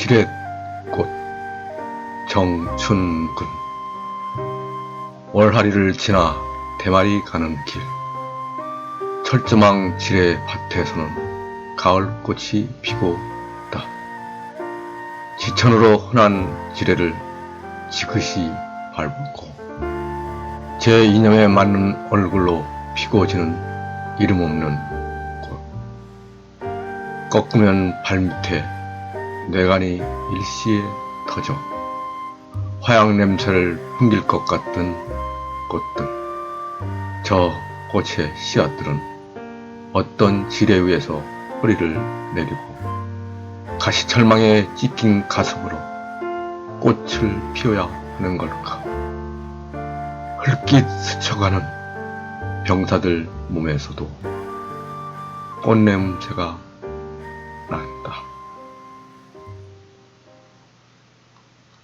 지렛꽃 정춘근 월하리를 지나 대마리 가는 길 철조망 지뢰 밭에서는 가을꽃이 피고 있다. 지천으로 흔한 지뢰를 지그시 밟고 제 인형에 맞는 얼굴로 피고 지는 이름 없는 꽃. 꺾으면 발밑에 뇌관이 일시에 터져 화양 냄새를 풍길 것 같던 꽃들. 저 꽃의 씨앗들은 어떤 지뢰 위에서 뿌리를 내리고 가시철망에 찢긴 가슴으로 꽃을 피워야 하는 걸까? 흘낏 스쳐가는 병사들 몸에서도 꽃냄새가 난다.